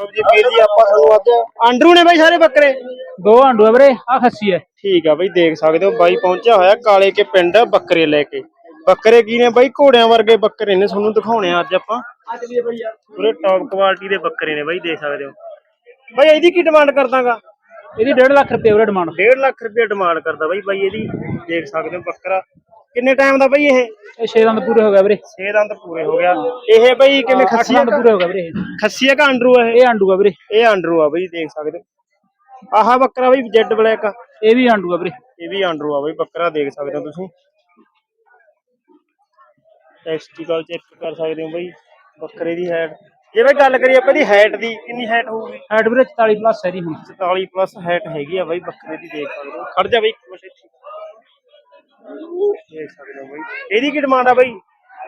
ਜੀ ਵੀਰ ਜੀ ਆਪਾਂ ਤੁਹਾਨੂੰ ਅੱਜ ਆਂਡਰੂ ਨੇ ਬਾਈ ਸਾਰੇ ਬੱਕਰੇ? ਦੋ ਆਂਡੂ ਆ ਵੀਰੇ ਆ ਖੱਸੀ ਹੈ। ਠੀਕ ਆ ਬਾਈ ਦੇਖ ਸਕਦੇ ਹੋ ਬਾਈ ਪਹੁੰਚਿਆ ਹੋਇਆ ਕਾਲੇ ਕੇ ਪਿੰਡ ਬੱਕਰੇ ਲੈ ਕੇ। ਬੱਕਰੇ ਕੀ ਨੇ ਬਾਈ? ਘੋੜਿਆਂ ਵਰਗੇ ਬੱਕਰੇ ਨੇ ਤੁਹਾਨੂੰ ਦਿਖਾਉਣੇ ਆ ਅੱਜ ਆਪਾਂ। ਪੂਰੇ ਟੌਪ ਕੁਆਲਿਟੀ ਦੇ ਬੱਕਰੇ ਨੇ ਬਾਈ ਦੇਖ ਸਕਦੇ ਹੋ। ਬਾਈ ਇਹਦੀ ਕੀ ਡਿਮਾਂਡ ਕਰਦਾਗਾ ਇਹਦੀ 1.5 ਲੱਖ ਰੁਪਏ ਵੀਰੇ ਡਿਮਾਂਡ 1.5 ਲੱਖ ਰੁਪਏ ਡਿਮਾਂਡ ਕਰਦਾ ਬਾਈ ਬਾਈ ਇਹਦੀ ਦੇਖ ਸਕਦੇ ਹੋ ਬੱਕਰਾ। ਕਿੰਨੇ ਟਾਈਮ ਦਾ ਬਾਈ ਇਹ? ਇਹ 6 ਦੰਦ ਪੂਰੇ ਹੋ ਗਏ ਵੀਰੇ। 6 ਦੰਦ ਪੂਰੇ ਹੋ ਗਿਆ। ਇਹ ਬਾਈ ਕਿਵੇਂ 8 ਖੱਸੀ ਦੰਦ ਪੂਰੇ ਹੋ ਗਏ ਵੀਰੇ। ਖੱਸੀ ਆ ਕਿ ਆਂਡਰੂ ਆ ਇਹ? ਆਂਡੂ ਆ ਵੀਰੇ। ਇਹ ਆਂਡਰੂ ਆ ਬਾਈ ਦੇਖ ਸਕਦੇ ਹੋ। ਆਹ ਬੱਕਰਾ ਬਾਈ ਜੈਡ ਬਲੈਕ ਆ। ਇਹ ਵੀ ਆਂਡੂ ਆ ਵੀਰੇ। ਇਹ ਵੀ ਆਂਡਰੂ ਆ ਬਾਈ ਬੱਕਰਾ ਦੇਖ ਸਕਦੇ ਹੋ ਤੁਸੀਂ। ਟੈਸਟੀਕਲ ਚੈੱਕ ਕਰ ਸਕਦੇ ਹੋ ਬਾਈ ਬੱਕਰੇ ਦੀ ਹਾਈਟ ਜੇ ਬਾਈ ਗੱਲ ਕਰੀਏ ਆਪਾਂ ਦੀ ਹਾਈਟ ਦੀ ਕਿੰਨੀ ਹਾਈਟ ਹੋਊਗੀ? ਹਾਈਟ ਵੀਰੇ 44 ਪਲੱਸ ਹੈ ਦੀ ਹੁਣ। 44 ਪਲੱਸ ਹਾਈਟ ਹੈਗੀ ਆ ਬਾਈ ਬੱਕਰੇ ਦੀ ਦੇਖ ਸਕਦੇ ਹੋ। ਖੜ ਜਾ ਬਾਈ ਇੱਥੇ। ਦੇਖ ਸਕਦੇ ਹੋ ਬਾਈ। ਇਹਦੀ ਕੀ ਡਿਮਾਂਡ ਆ ਬਾਈ?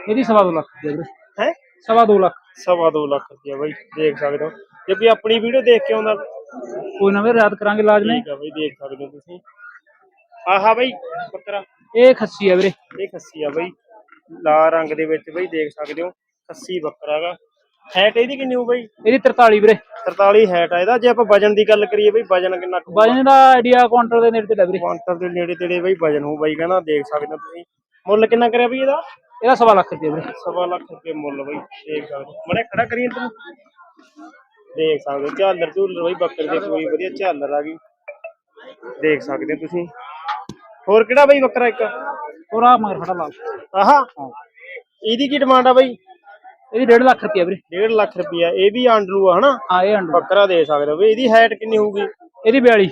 ਇਹਦੀ ਸਵਾ ਦੋ ਲੱਖ ਰੁਪਏ ਵੀਰੇ। ਹੈ? ਸਵਾ ਦੋ ਲੱਖ। ਸਵਾ ਦੋ ਲੱਖ ਰੁਪਇਆ ਬਾਈ ਦੇਖ ਸਕਦੇ ਹੋ। ਜੇ ਕੋਈ ਆਪਣੀ ਵੀਡੀਓ ਦੇਖ ਕੇ ਆਉਂਦਾ ਕੋਈ ਨਾ ਵੀਰੇ ਰਾਤ ਕਰਾਂਗੇ ਇਲਾਜ ਨੇ ਠੀਕ ਆ ਬਾਈ ਦੇਖ ਸਕਦੇ ਹੋ ਤੁਸੀਂ। ਆਹਾ ਬਾਈ ਬੱਕਰਾ। ਇਹ ਖੱਸੀ ਆ ਵੀਰੇ। ਇਹ ਖੱਸੀ ਆ ਬਈ। ਲਾਲ ਰੰਗ ਦੇ ਵਿੱਚ ਬਈ ਦੇਖ ਸਕਦੇ ਹੋ। ਖੱਸੀ ਬੱਕਰਾ ਹੈਗਾ। ਹੈਟ ਇਹਦੀ ਕਿੰਨੀ ਹੋਊ ਬਈ? ਇਹਦੀ 43 ਵੀਰੇ। 43 ਹੈਟ ਆ ਇਹਦਾ। ਜੇ ਆਪਾਂ ਵਜਨ ਦੀ ਗੱਲ ਕਰੀਏ ਬਈ ਵਜਨ ਕਿੰਨਾ ਕੁ ਵਜਨ ਦਾ ਆਈਡੀਆ ਕੁਆਂਟਲ ਦੇ ਨੇੜੇ ਤੇ ਵੀਰੇ ਕੁਆਂਟਲ ਦੇ ਨੇੜੇ ਤੇੜੇ ਬਈ ਵਜਨ ਹੋਊ ਬਈ ਕਹਿੰਦਾ ਦੇਖ ਸਕਦੇ ਹੋ ਤੁਸੀਂ। ਮੁੱਲ ਕਿੰਨਾ ਕਰਿਆ ਬਈ ਇਹਦਾ? ਇਹਦਾ ਸਵਾ ਲੱਖ ਰੁਪਏ ਵੀਰੇ। ਸਵਾ ਲੱਖ ਰੁਪਏ ਮੁੱਲ ਬਈ ਦੇਖ ਸਕਦੇ ਹੋ। ਮੜੇ ਖੜਾ ਕਰੀਏ ਤੂੰ ਦੇਖ ਸਕਦੇ ਹੋ ਝਾਲਰ ਝੂਲਰ ਬਈ ਬੱਕਰੇ ਦੀ ਕੋਈ ਵਧੀਆ ਝਾਲਰ ਆ ਗਈ। ਦੇਖ ਸਕਦੇ ਹੋ ਤੁਸੀਂ। ਹੋਰ ਕਿਹੜਾ ਬਈ ਬੱਕਰਾ ਇੱਕ? ਹੋਰ ਆ ਮਗਰ ਖੜਾ ਲਾਲ। ਆਹਾ। ਇਹਦੀ ਕੀ ਡਿਮਾਂਡ ਆ ਬਈ? ਇਹਦੀ 1.5 ਲੱਖ ਰੁਪਏ ਵੀਰੇ। 1.5 ਲੱਖ ਰੁਪਿਆ ਇਹ ਵੀ ਆਂਡਰੂ ਆ ਹਨਾ? ਹਾਂ ਇਹ ਆਂਡੂ ਬੱਕਰਾ ਦੇ ਸਕਦੇ ਹੋ ਵੀ ਇਹਦੀ ਹਾਈਟ ਕਿੰਨੀ ਹੋਊਗੀ? ਇਹਦੀ 42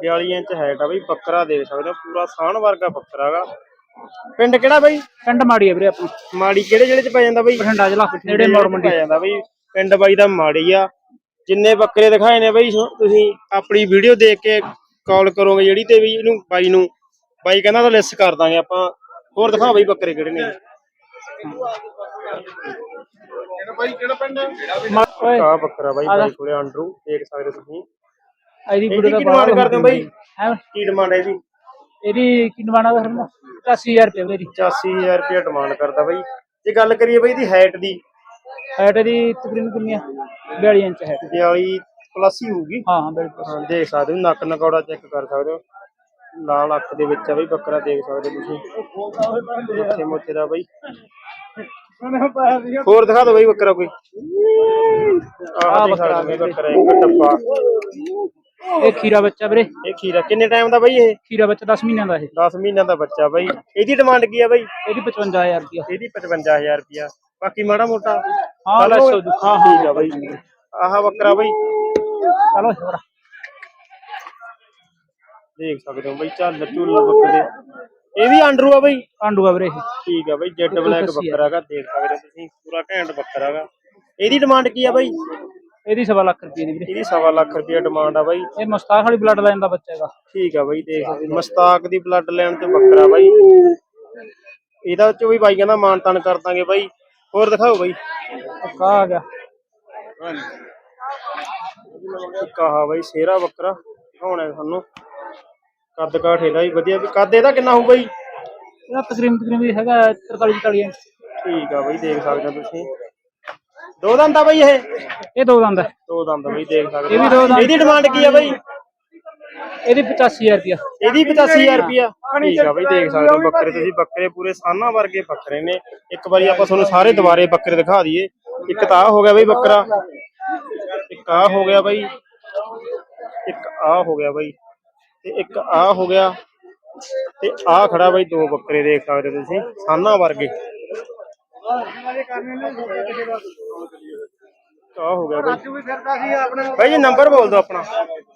42 ਇੰਚ ਹਾਈਟ ਆ ਬਈ ਬੱਕਰਾ ਦੇ ਸਕਦੇ ਹੋ ਪੂਰਾ ਸਾਣ ਵਰਗਾ ਬੱਕਰਾ ਹੈਗਾ ਪਿੰਡ ਕਿਹੜਾ ਬਈ? ਪਿੰਡ ਮਾੜੀ ਆ ਵੀਰੇ ਆਪਣਾ। ਮਾੜੀ ਕਿਹੜੇ ਜਿਹੜੇ ਚ ਪੈ ਜਾਂਦਾ ਬਈ? ਬਠਿੰਡਾ ਜ਼ਿਲ੍ਹਾ ਨੇੜੇ ਮੌੜ ਮੰਡੀ ਪੈ ਜਾਂਦਾ ਬਈ ਪਿੰਡ ਬਾਈ ਦਾ ਮਾੜੀ ਆ। ਜਿੰਨੇ ਬੱਕਰੇ ਦਿਖਾਏ ਨੇ ਬਈ ਸੋ- ਤੁਸੀਂ ਆਪਣੀ ਵੀਡੀਓ ਦੇਖ ਕੇ ਕਾਲ ਕਰੋਗੇ ਜਿਹੜੀ ਤੇ ਵੀ ਇਹਨੂੰ ਬਾਈ ਨੂੰ ਬਾਈ ਕਹਿੰਦਾ ਤਾਂ ਲਿਸਟ ਕਰ ਦਾਂਗੇ ਆਪਾਂ। ਹੋਰ ਦਿਖਾ ਬਈ ਬੱਕਰੇ ਕਿਹੜੇ ਨੇ। ਬੱਕਰਾ ਬਾਈ ਬਾਈ ਕੋਲੇ ਆਂਡਰੂ ਦੇਖ ਸਕਦੇ ਹੋ ਤੁਸੀਂ ਇਹਦੀ ਇਹਦੀ ਵੀਡੀਓ ਦਾ ਕੀ ਡਿਮਾਂਡ ਕਰਦੇ ਹੋ ਬਈ? ਹੈ? ਕੀ ਡਿਮਾਂਡ ਹੈ ਇਹਦੀ? ਇਹਦੀ ਕੀ ਡਿਮਾਂਡ ਆ ਵੀਰੇ 80000 ਰੁਪਏ ਵੀਰੇ ਦੀ। 85000 ਰੁਪਏ ਡਿਮਾਂਡ ਕਰਦਾ ਬਾਈ। ਜੇ ਗੱਲ ਕਰੀਏ ਬਾਈ ਇਹਦੀ ਹਾਈਟ ਦੀ ਹਾਈਟ ਇਹਦੀ ਤਕਰੀਬਨ ਕਿੰਨੀ ਆ? 42 ਇੰਚ ਹੈ 42 ਪਲੱਸ ਹੀ ਹੋਊਗੀ। ਹਾਂ ਹਾਂ ਬਿਲਕੁਲ। ਹਾਂ ਦੇਖ ਸਕਦੇ ਹੋ ਨੱਕ ਨਕੌੜਾ ਚੈੱਕ ਕਰ ਸਕਦੇ ਹੋ। ਲਾਲ ਅੱਖ ਦੇ ਵਿੱਚ ਆ ਬਈ ਬੱਕਰਾ ਦੇਖ ਸਕਦੇ ਹੋ ਤੁਸੀਂ। ਮੋਥੇ ਮੋਥੇ ਦਾ ਬਈ। ਹੋਰ ਦਿਖਾ ਦਿਓ ਬਈ ਬੱਕਰਾ ਕੋਈ। ਆਹ ਹੋ ਬਈ ਬੱਕਰਾ ਇੱਕ ਡੱਬਾ ਇਹ ਖੀਰਾ ਬੱਚਾ ਵੀਰੇ। ਇਹ ਖੀਰਾ ਕਿੰਨੇ ਟਾਈਮ ਦਾ ਬਈ ਇਹ? ਖੀਰਾ ਬੱਚਾ 10 ਮਹੀਨਿਆਂ ਦਾ ਇਹ। 10 ਮਹੀਨਿਆਂ ਦਾ ਬੱਚਾ ਬਈ। ਇਹਦੀ ਡਿਮਾਂਡ ਕੀ ਆ ਬਈ? ਇਹਦੀ 55000 ਰੁਪਏ ਇਹਦੀ 55000 ਰੁਪਿਆ ਬਾਕੀ ਮਾੜਾ ਮੋਟਾ। ਹਾਂ ਚੱਲ ਹਾਂ ਠੀਕ ਆ ਬਈ। ਆਹ ਬੱਕਰਾ ਬਈ। ਚਲੋ ਹੋਰ। ਦੇਖ ਸਕਦੇ ਹੋ ਬਈ ਝਾਲਰ ਝੂਲਰ ਬੱਕਰੇ। ਇਹ ਵੀ ਆਂਡਰੂ ਆ ਬਈ? ਆਂਡੂ ਆ ਵੀਰੇ ਇਹ। ਠੀਕ ਆ ਬਈ ਜੈਟ ਬਲੈਕ ਆ। ਬੱਕਰਾ ਹੈਗਾ ਦੇਖ ਸਕਦੇ ਹੋ ਤੁਸੀਂ ਪੂਰਾ ਘੈਂਟ ਬੱਕਰਾ ਹੈਗਾ। ਇਹਦੀ ਡਿਮਾਂਡ ਕੀ ਆ ਬਈ? ਇਹਦੀ ਸਵਾ ਲੱਖ ਰੁਪਏ ਦੀ ਵੀਰੇ। ਇਹਦੀ ਸਵਾ ਲੱਖ ਰੁਪਏ ਡਿਮਾਂਡ ਆ ਬਾਈ। ਇਹ ਮੁਸਤਾਖ ਵਾਲੀ ਬਲੱਡ ਲਾਈਨ ਦਾ ਬੱਚਾ ਹੈਗਾ। ਠੀਕ ਆ ਬਾਈ ਦੇਖ ਸਕਦੇ ਹੋ। ਮਸਤਾਕ ਦੀ ਬਲੱਡ ਲੈਣ ਤੇ ਬੱਕਰਾ ਬਾਈ। ਇਹਦਾ ਚ ਵੀ ਬਾਈ ਕਹਿੰਦਾ ਮਾਨ ਤਾਨ ਕਰ ਦਾਂਗੇ ਬਾਈ। ਹੋਰ ਦਿਖਾਓ ਬਾਈ। ਕਾ ਆ ਗਿਆ। ਕਹਾ ਬਾਈ ਸ਼ੇਰਾ ਬੱਕਰਾ। ਦਿਖਾਉਣਾ ਸਾਨੂੰ ਕੱਦ ਕਾਠ ਇਹਦਾ ਵੀ ਵਧੀਆ ਵੀ ਕੱਦ ਇਹਦਾ ਕਿੰਨਾ ਹੋਊ ਬਾਈ ਇਹਦਾ ਤਕਰੀਬਨ ਤਕਰੀਬਨ ਹੈਗਾ 43 44 ਇੰਚ। ਠੀਕ ਆ ਬਾਈ ਦੇਖ ਸਕਦੇ ਹੋ ਤੁਸੀਂ। ਦੋ ਦੰਦ ਆ ਬਾਈ ਇਹ? ਇਹ ਦੋ ਦੰਦ ਹੈ ਦੋ ਦੰਦ ਬਾਈ ਦੇਖ ਸਕਦੇ ਇਹ ਵੀ ਦੋ ਦੰਦ। ਇਹਦੀ ਡਿਮਾਂਡ ਕੀ ਆ ਬਾਈ? ਇਹਦੀ 85000 ਰੁਪਏ ਇਹਦੀ 85000 ਰੁਪਿਆ ਠੀਕ ਆ ਬਈ ਦੇਖ ਸਕਦੇ ਹੋ ਬੱਕਰੇ ਤੁਸੀਂ। ਬੱਕਰੇ ਪੂਰੇ ਸਾਨਾ ਵਰਗੇ ਬੱਕਰੇ ਨੇ। ਇੱਕ ਵਾਰੀ ਆਪਾਂ ਤੁਹਾਨੂੰ ਸਾਰੇ ਦੁਬਾਰੇ ਬੱਕਰੇ ਦਿਖਾ ਦਈਏ। ਇੱਕ ਤਾਂ ਹੋ ਗਿਆ ਬਈ ਬੱਕਰਾ। ਇੱਕ ਆਹ ਹੋ ਗਿਆ ਬਈ। ਇੱਕ ਆਹ ਹੋ ਗਿਆ ਬਈ। ਤੇ ਇੱਕ ਆਹ ਹੋ ਗਿਆ ਤੇ ਆਹ ਖੜਾ ਬਈ ਦੋ ਬੱਕਰੇ ਦੇਖ ਸਕਦੇ ਹੋ ਤੁਸੀਂ ਸਾਨਾ ਵਰਗੇ। ਆਹ ਹੋ ਗਿਆ ਬਈ। ਬਾਈ ਜੀ ਨੰਬਰ ਬੋਲ ਦਿਓ ਆਪਣਾ।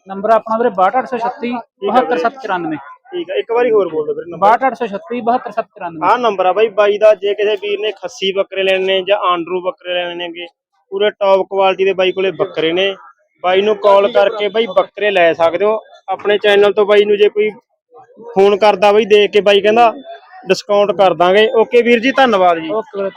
ਨੰਬਰ ਆਪਣਾ ਵੀਰੇ 62836 72794 ਠੀਕ ਆ ਇੱਕ ਵਾਰੀ ਹੋਰ ਬੋਲ ਦਿਓ ਵੀਰੇ ਨੰਬਰ। 62836 72794 ਆਹ ਨੰਬਰ ਆ ਬਾਈ ਬਾਈ ਦਾ ਜੇ ਕਿਸੇ ਵੀਰ ਨੇ ਖੱਸੀ ਬੱਕਰੇ ਲੈਣੇ ਨੇ ਜਾਂ ਆਂਡਰੂ ਬੱਕਰੇ ਲੈਣੇ ਨੇਗੇ ਪੂਰੇ ਟੌਪ ਕੁਆਲਿਟੀ ਦੇ ਬਾਈ ਕੋਲੇ ਬੱਕਰੇ ਨੇ। ਬਾਈ ਨੂੰ ਕਾਲ ਕਰਕੇ ਬਾਈ ਬੱਕਰੇ ਲੈ ਸਕਦੇ ਹੋ। ਆਪਣੇ ਚੈਨਲ ਤੋਂ ਬਾਈ ਨੂੰ ਜੇ ਕੋਈ ਫੋਨ ਕਰਦਾ ਬਾਈ, ਦੇਖ ਕੇ ਬਾਈ ਕਹਿੰਦਾ ਡਿਸਕਾਊਂਟ ਕਰ ਦਾਂਗੇ। ਓਕੇ ਵੀਰ ਜੀ, ਧੰਨਵਾਦ ਜੀ। ਓਕੇ